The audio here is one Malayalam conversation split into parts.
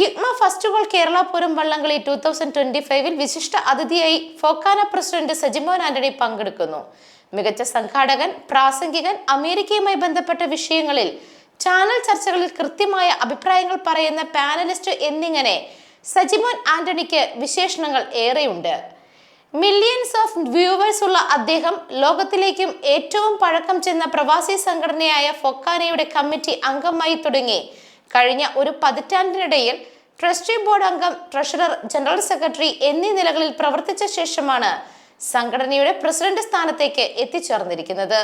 യുഗ്മ ഫസ്റ്റ് ഗോൾ കേരള പൂരം വള്ളംകളി ടൂ തൗസൻഡ് ട്വന്റി ഫൈവിൽ വിശിഷ്ട അതിഥിയായി ഫോക്കാന പ്രസിഡന്റ് സജിമോൻ ആന്റണി പങ്കെടുക്കുന്നു. മികച്ച സംഘാടകൻ പ്രാസംഗികൻ അമേരിക്കയുമായി ബന്ധപ്പെട്ട വിഷയങ്ങളിൽ ചാനൽ ചർച്ചകളിൽ കൃത്യമായ അഭിപ്രായങ്ങൾ പറയുന്ന പാനലിസ്റ്റ് എന്നിങ്ങനെ സജിമോൻ ആന്റണിക്ക് വിശേഷണങ്ങൾ ഏറെയുണ്ട്. മില്യൺസ് ഓഫ് വ്യൂവേഴ്സ് ഉള്ള അദ്ദേഹം ലോകത്തിലേക്കും ഏറ്റവും പഴക്കം ചെന്ന പ്രവാസി സംഘടനയായ ഫൊക്കാനയുടെ കമ്മിറ്റി അംഗമായി തുടങ്ങി. കഴിഞ്ഞ ഒരു പതിറ്റാണ്ടിനിടയിൽ ട്രസ്റ്റി ബോർഡ് അംഗം ട്രഷറർ ജനറൽ സെക്രട്ടറി എന്നീ നിലകളിൽ പ്രവർത്തിച്ച ശേഷമാണ് സംഘടനയുടെ പ്രസിഡന്റ് സ്ഥാനത്തേക്ക് എത്തിച്ചേർന്നിരിക്കുന്നത്.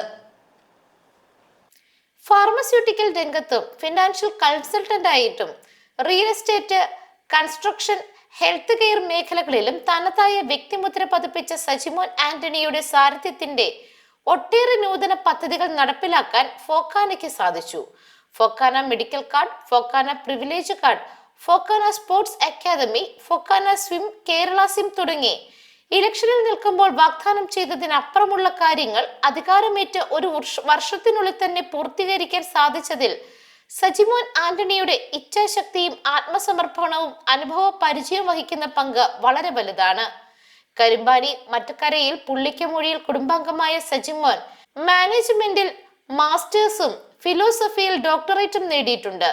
ഫാർമസ്യൂട്ടിക്കൽ രംഗത്തും ഫിനാൻഷ്യൽ കൺസൾട്ടന്റ് ആയിട്ടും real estate construction health care മേഖലകളിലും തനതായ വ്യക്തിമുദ്ര പതിപ്പിച്ച സജിമോൻ ആന്റണിയുടെ സാരഥ്യത്തിന്റെ ഒട്ടേറെ നൂതന പദ്ധതികൾ നടപ്പിലാക്കാൻ ഫോക്കാനയ്ക്ക് സാധിച്ചു. FOKANA medical card FOKANA privilege card FOKANA sports academy FOKANA swim Kerala swim തുടങ്ങി. ഇലക്ഷനിൽ നിൽക്കുമ്പോൾ വാഗ്ദാനം ചെയ്തതിനപ്പുറമുള്ള കാര്യങ്ങൾ അധികാരമേറ്റ് ഒരു വർഷത്തിനുള്ളിൽ തന്നെ പൂർത്തീകരിക്കാൻ സാധിച്ചതിൽ സജിമോൻ ആന്റണിയുടെ ഇച്ഛാശക്തിയും ആത്മസമർപ്പണവും അനുഭവ പരിചയം വഹിക്കുന്ന പങ്ക് വളരെ വലുതാണ്. കരിമ്പാനി മറ്റക്കരയിൽ പുള്ളിക്കമൊഴിയിൽ കുടുംബാംഗമായ സജിമോൻ മാനേജ്മെന്റിൽ മാസ്റ്റേഴ്സും ഫിലോസഫിയിൽ ഡോക്ടറേറ്റും നേടിയിട്ടുണ്ട്.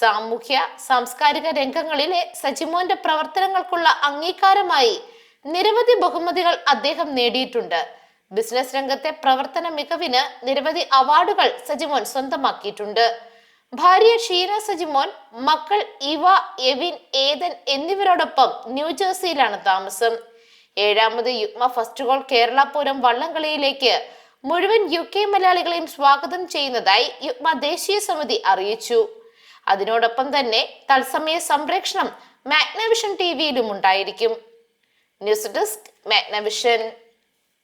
സാമൂഹ്യ സാംസ്കാരിക രംഗങ്ങളിലെ സജിമോന്റെ പ്രവർത്തനങ്ങൾക്കുള്ള അംഗീകാരമായി നിരവധി ബഹുമതികൾ അദ്ദേഹം നേടിയിട്ടുണ്ട്. ബിസിനസ് രംഗത്തെ പ്രവർത്തന മികവിന് നിരവധി അവാർഡുകൾ സജിമോൻ സ്വന്തമാക്കിയിട്ടുണ്ട്. ഭാര്യ ഷീന സജിമോൻ മക്കൾ ഇവ എവിൻ ഏതൻ എന്നിവരോടൊപ്പം ന്യൂജേഴ്സിയിലാണ് താമസം. ഏഴാമത് യുഗ്മ ഫസ്റ്റ് ഗോൾ കേരള പൂരം വള്ളംകളിയിലേക്ക് മുഴുവൻ യു കെ മലയാളികളെയും സ്വാഗതം ചെയ്യുന്നതായി യുഗ്മ ദേശീയ സമിതി അറിയിച്ചു. അതിനോടൊപ്പം തന്നെ തത്സമയ സംപ്രേക്ഷണം മാഗ്നവിഷൻ ടി വിയിലും ഉണ്ടായിരിക്കും. News desk Magnavision